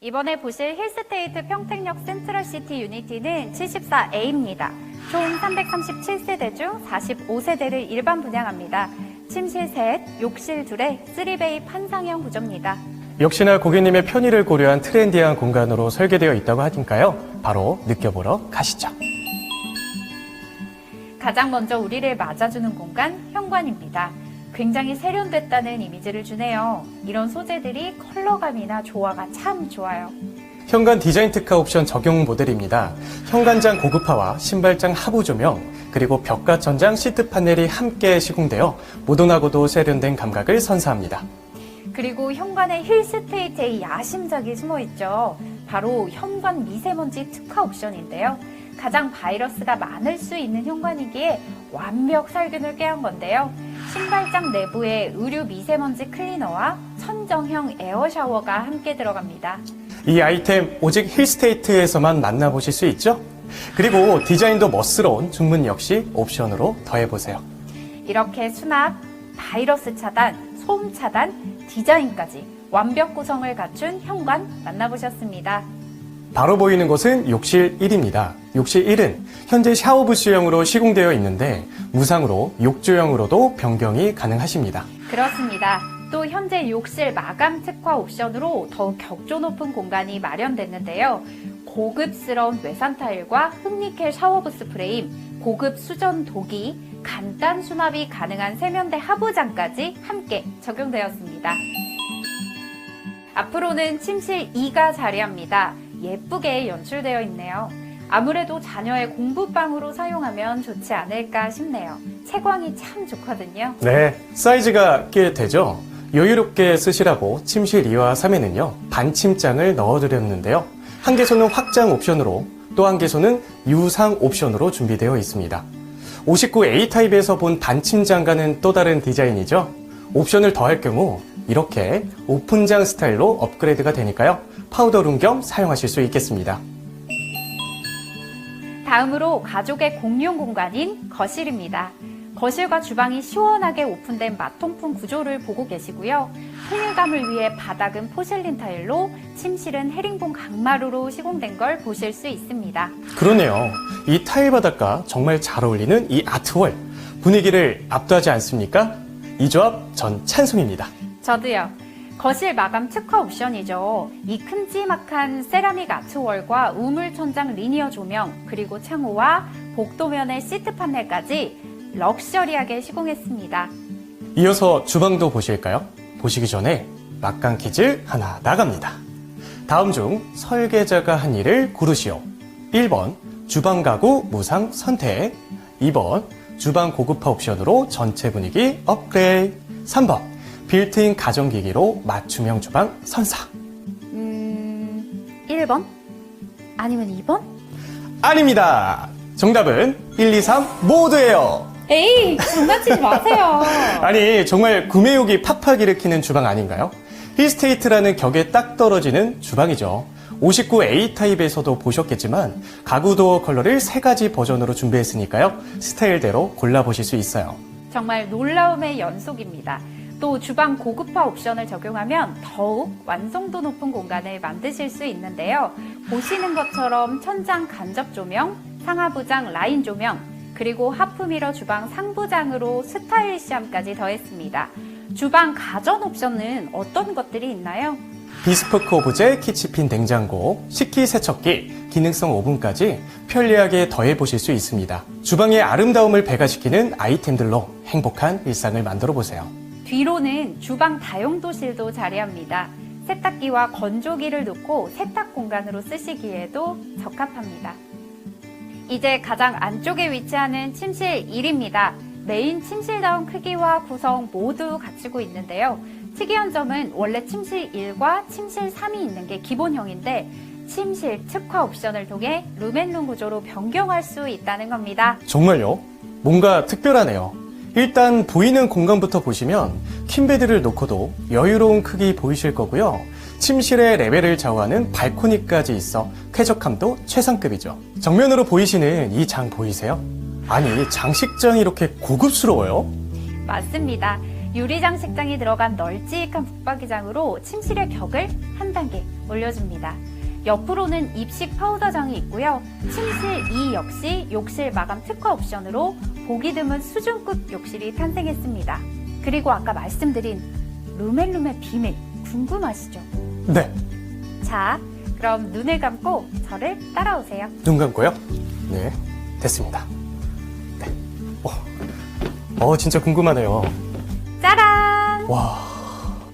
이번에 보실 힐스테이트 평택역 센트럴시티 유니티는 74A입니다. 총 337세대 중 45세대를 일반 분양합니다. 침실 셋, 욕실 둘에 3베이 판상형 구조입니다. 역시나 고객님의 편의를 고려한 트렌디한 공간으로 설계되어 있다고 하니까요. 바로 느껴보러 가시죠. 가장 먼저 우리를 맞아주는 공간, 현관입니다. 굉장히 세련됐다는 이미지를 주네요. 이런 소재들이 컬러감이나 조화가 참 좋아요. 현관 디자인 특화 옵션 적용 모델입니다. 현관장 고급화와 신발장 하부 조명, 그리고 벽과 천장 시트 파넬이 함께 시공되어 모던하고도 세련된 감각을 선사합니다. 그리고 현관에 힐스테이트의 야심작이 숨어 있죠. 바로 현관 미세먼지 특화 옵션인데요. 가장 바이러스가 많을 수 있는 현관이기에 완벽 살균을 꾀한 건데요. 신발장 내부에 의류 미세먼지 클리너와 천정형 에어 샤워가 함께 들어갑니다. 이 아이템 오직 힐스테이트에서만 만나보실 수 있죠? 그리고 디자인도 멋스러운 중문 역시 옵션으로 더해보세요. 이렇게 수납, 바이러스 차단, 소음 차단, 디자인까지 완벽 구성을 갖춘 현관 만나보셨습니다. 바로 보이는 곳은 욕실 1입니다. 욕실 1은 현재 샤워 부스형으로 시공되어 있는데 무상으로 욕조형으로도 변경이 가능하십니다. 그렇습니다. 또 현재 욕실 마감 특화 옵션으로 더욱 격조 높은 공간이 마련됐는데요. 고급스러운 외산 타일과 흑니켈 샤워부스 프레임, 고급 수전 도기, 간단 수납이 가능한 세면대 하부장까지 함께 적용되었습니다. 앞으로는 침실 2가 자리합니다. 예쁘게 연출되어 있네요. 아무래도 자녀의 공부방으로 사용하면 좋지 않을까 싶네요. 채광이 참 좋거든요. 네, 사이즈가 꽤 되죠? 여유롭게 쓰시라고 침실 2와 3에는요, 반침장을 넣어드렸는데요. 한 개소는 확장 옵션으로, 또 한 개소는 유상 옵션으로 준비되어 있습니다. 59A 타입에서 본 반침장과는 또 다른 디자인이죠? 옵션을 더할 경우, 이렇게 오픈장 스타일로 업그레이드가 되니까요, 파우더룸 겸 사용하실 수 있겠습니다. 다음으로 가족의 공용 공간인 거실입니다. 거실과 주방이 시원하게 오픈된 마통풍 구조를 보고 계시고요. 통일감을 위해 바닥은 포슬린 타일로 침실은 헤링본 강마루로 시공된 걸 보실 수 있습니다. 그러네요. 이 타일 바닥과 정말 잘 어울리는 이 아트월. 분위기를 압도하지 않습니까? 이 조합 전 찬송입니다. 저도요. 거실 마감 특화 옵션이죠. 이 큼지막한 세라믹 아트월과 우물 천장 리니어 조명, 그리고 창호와 복도면의 시트 판넬까지 럭셔리하게 시공했습니다. 이어서 주방도 보실까요? 보시기 전에 막강 퀴즈 하나 나갑니다. 다음 중 설계자가 한 일을 고르시오. 1번 주방 가구 무상 선택 2번 주방 고급화 옵션으로 전체 분위기 업그레이드 3번 빌트인 가전기기로 맞춤형 주방 선사 음, 1번? 아니면 2번? 아닙니다. 정답은 1, 2, 3 모두예요. 에이, 장난치지 마세요. 아니 정말 구매욕이 팍팍 일으키는 주방 아닌가요? 힐스테이트라는 격에 딱 떨어지는 주방이죠. 59A 타입에서도 보셨겠지만 가구 도어 컬러를 세 가지 버전으로 준비했으니까요. 스타일대로 골라보실 수 있어요. 정말 놀라움의 연속입니다. 또 주방 고급화 옵션을 적용하면 더욱 완성도 높은 공간을 만드실 수 있는데요. 보시는 것처럼 천장 간접 조명, 상하부장 라인 조명, 그리고 하프미러 주방 상부장으로 스타일시함까지 더했습니다. 주방 가전 옵션은 어떤 것들이 있나요? 비스포크 오브제 키치핀 냉장고, 식기세척기, 기능성 오븐까지 편리하게 더해보실 수 있습니다. 주방의 아름다움을 배가시키는 아이템들로 행복한 일상을 만들어 보세요. 뒤로는 주방 다용도실도 자리합니다. 세탁기와 건조기를 놓고 세탁 공간으로 쓰시기에도 적합합니다. 이제 가장 안쪽에 위치하는 침실 1입니다. 메인 침실다운 크기와 구성 모두 갖추고 있는데요. 특이한 점은 원래 침실 1과 침실 3이 있는 게 기본형인데 침실 특화 옵션을 통해 룸앤룸 구조로 변경할 수 있다는 겁니다. 정말요? 뭔가 특별하네요. 일단 보이는 공간부터 보시면 퀸베드를 놓고도 여유로운 크기 보이실 거고요. 침실의 레벨을 좌우하는 발코니까지 있어 쾌적함도 최상급이죠. 정면으로 보이시는 이 장 보이세요? 아니 장식장이 이렇게 고급스러워요? 맞습니다. 유리 장식장이 들어간 널찍한 북박이장으로 침실의 벽을 한 단계 올려줍니다. 옆으로는 입식 파우더장이 있고요. 침실 2 역시 욕실 마감 특화 옵션으로 보기 드문 수준급 욕실이 탄생했습니다. 그리고 아까 말씀드린 루멜룸의 비밀 궁금하시죠? 네, 자, 그럼 눈을 감고 저를 따라오세요. 눈 감고요. 네, 됐습니다. 네. 어, 어 진짜 궁금하네요. 짜란! 와,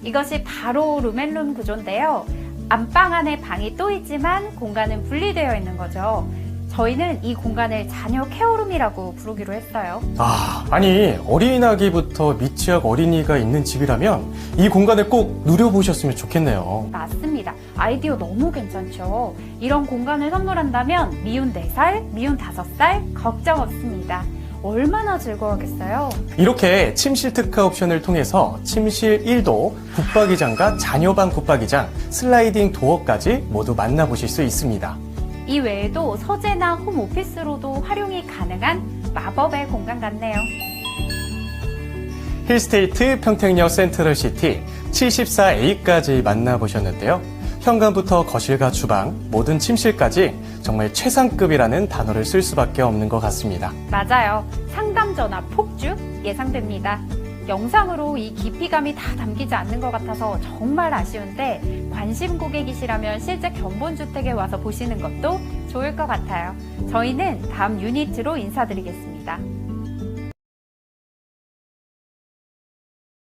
이것이 바로 루멜룸 구조인데요. 안방 안에 방이 또 있지만 공간은 분리되어 있는 거죠. 저희는 이 공간을 자녀 케어룸이라고 부르기로 했어요. 아, 아니 어린아기부터 미취학 어린이가 있는 집이라면 이 공간을 꼭 누려보셨으면 좋겠네요. 맞습니다. 아이디어 너무 괜찮죠? 이런 공간을 선물한다면 미운 4살, 미운 5살 걱정 없습니다. 얼마나 즐거워하겠어요? 이렇게 침실 특화 옵션을 통해서 침실 1도 붙박이장과 자녀방 붙박이장, 슬라이딩 도어까지 모두 만나보실 수 있습니다. 이 외에도 서재나 홈 오피스로도 활용이 가능한 마법의 공간 같네요. 힐스테이트 평택역 센트럴시티 74A까지 만나보셨는데요. 현관부터 거실과 주방, 모든 침실까지 정말 최상급이라는 단어를 쓸 수밖에 없는 것 같습니다. 맞아요. 상담 전화 폭주 예상됩니다. 영상으로 이 깊이감이 다 담기지 않는 것 같아서 정말 아쉬운데 관심 고객이시라면 실제 견본주택에 와서 보시는 것도 좋을 것 같아요. 저희는 다음 유니트로 인사드리겠습니다.